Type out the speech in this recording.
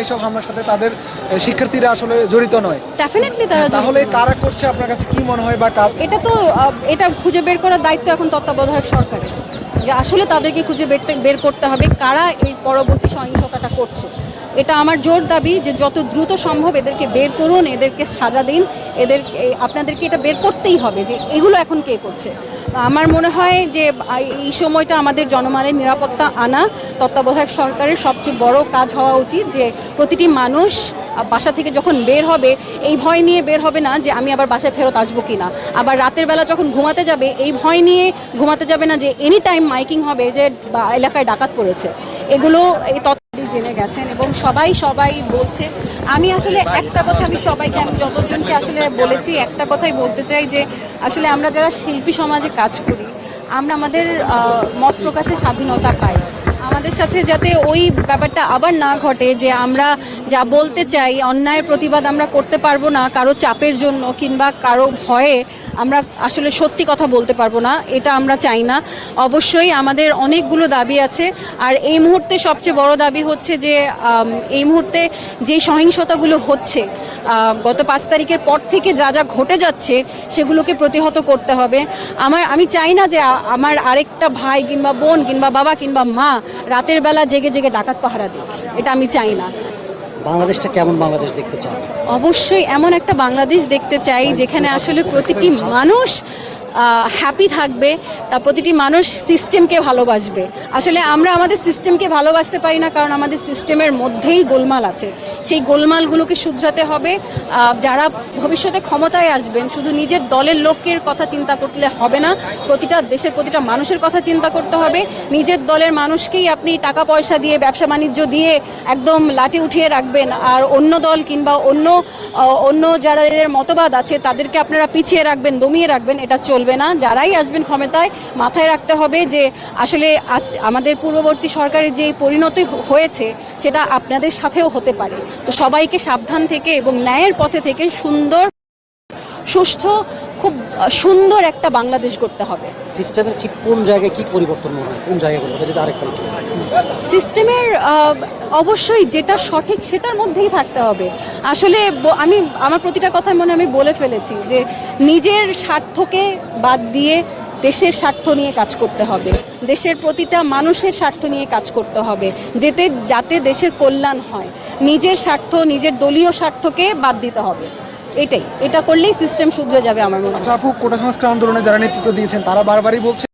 এইসব হামলার সাথে তাদের শিক্ষার্থীরা আসলে জড়িত নয়। ডেফিনেটলি তারা তাহলে কারা করছে? আপনার কাছে কি মনে হয় বা কার এটা তো এটা খুঁজে বের করার দায়িত্ব এখন তত্ত্বাবধায়ক সরকারের। যে আসলে তাদেরকে খুঁজে বের- বের করতে হবে কারা এই পরবর্তী সহিংসতাটা করছে। এটা আমার জোর দাবি যে যত দ্রুত সম্ভব এদেরকে বের করুন এদেরকে সাজা দিন এদের আপনাদেরকে এটা বের করতেই হবে যে এগুলো এখন কে করছে। আমার মনে হয় যে এই সময়টা আমাদের জনমানের নিরাপত্তা আনা তত্ত্বাবধায়ক সরকারের সবচেয়ে বড় কাজ হওয়া উচিত যে, প্রতিটি মানুষ বাসা থেকে যখন বের হবে, এই ভয় নিয়ে বের হবে না যে, আমি আবার বাসায় ফেরত আসব কি না আবার রাতের বেলা যখন ঘুমাতে যাবে, এই ভয় নিয়ে ঘুমাতে যাবে না যে এনি টাইম মাইকিং হবে যে এলাকায় ডাকাত পড়েছে। এগুলো এই জেনে গেছেন এবং সবাই সবাই বলছে। আমি আসলে একটা কথা আমি সবাইকে, আমি যতজনকে আসলে বলেছি, একটা কথাই বলতে চাই যে আসলে আমরা যারা শিল্পী সমাজে কাজ করি, আমরা আমাদের মত প্রকাশের স্বাধীনতা পাই। আমাদের সাথে যাতে ওই ব্যাপারটা আবার না ঘটে যে আমরা যা বলতে চাই, অন্যায়ের প্রতিবাদ আমরা করতে পারব না, কারও চাপের জন্য কিংবা কারও ভয়ে আমরা আসলে সত্যি কথা বলতে পারব না, এটা আমরা চাই না। অবশ্যই আমাদের অনেকগুলো দাবি আছে, আর এই মুহূর্তে সবচেয়ে বড় দাবি হচ্ছে যে এই মুহূর্তে যে সহিংসতাগুলো হচ্ছে গত পাঁচ তারিখের পর থেকে যা যা ঘটে যাচ্ছে সেগুলোকে প্রতিহত করতে হবে। আমার, আমি চাই না যে আমার আরেকটা ভাই কিংবা বোন কিংবা বাবা কিংবা মা রাতের বেলা জেগে জেগে ডাকাত পাহারা দিক এটা আমি চাই না। বাংলাদেশটা কেমন বাংলাদেশ দেখতে চাই অবশ্যই এমন একটা বাংলাদেশ দেখতে চাই যেখানে আসলে প্রতিটি মানুষ হ্যাপি থাকবে, তা প্রতিটি মানুষ সিস্টেমকে ভালোবাসবে। আসলে আমরা আমাদের সিস্টেমকে ভালোবাসতে পারি না, কারণ আমাদের সিস্টেমের মধ্যেই গোলমাল আছে। সেই গোলমালগুলোকে শুধরাতে হবে যারা ভবিষ্যতে ক্ষমতায় আসবেন, শুধু নিজের দলের লোকের কথা চিন্তা করলে হবে না, প্রতিটা দেশের প্রতিটা মানুষের কথা চিন্তা করতে হবে। নিজের দলের মানুষকেই আপনি টাকা পয়সা দিয়ে, ব্যবসা বাণিজ্য দিয়ে একদম লাঠি উঠিয়ে রাখবেন, আর অন্য দল কিংবা অন্য অন্য যারা মতবাদ আছে, তাদেরকে আপনারা পিছিয়ে রাখবেন, দমিয়ে রাখবেন, এটা চলবে না। যারাই আসবেন ক্ষমতায়, মাথায় রাখতে হবে যে আসলে আমাদের পূর্ববর্তী সরকারের যে পরিণতি হয়েছে, সেটা আপনাদের সাথেও হতে পারে। তো সবাইকে সাবধান থেকে এবং ন্যায়ের পথে থেকে সুন্দর সুস্থ খুব সুন্দর একটা বাংলাদেশ করতে হবে। সিস্টেমের ঠিক কোন জায়গায় কি পরিবর্তন মনে হয়? কোন জায়গাগুলো যদি আরেকটা সিস্টেমের অবশ্যই যেটা সঠিক সেটার মধ্যেই থাকতে হবে। আসলে আমি আমার প্রতিটা কথা মনে আমি বলে ফেলেছি যে নিজের স্বার্থকে বাদ দিয়ে দেশের স্বার্থ নিয়ে কাজ করতে হবে। দেশের প্রতিটা মানুষের স্বার্থ নিয়ে কাজ করতে হবে যেতে যাতে দেশের কল্যাণ হয়। নিজের স্বার্থ নিজের দলীয় স্বার্থকে বাদ দিতে হবে। এটাই। এটা করলেই সিস্টেম শুধরে যাবে আমার মনে হয়। আচ্ছা আপু, কোটা সংস্কার আন্দোলনে যারা নেতৃত্ব দিয়েছেন, তারা বারবারই বলছে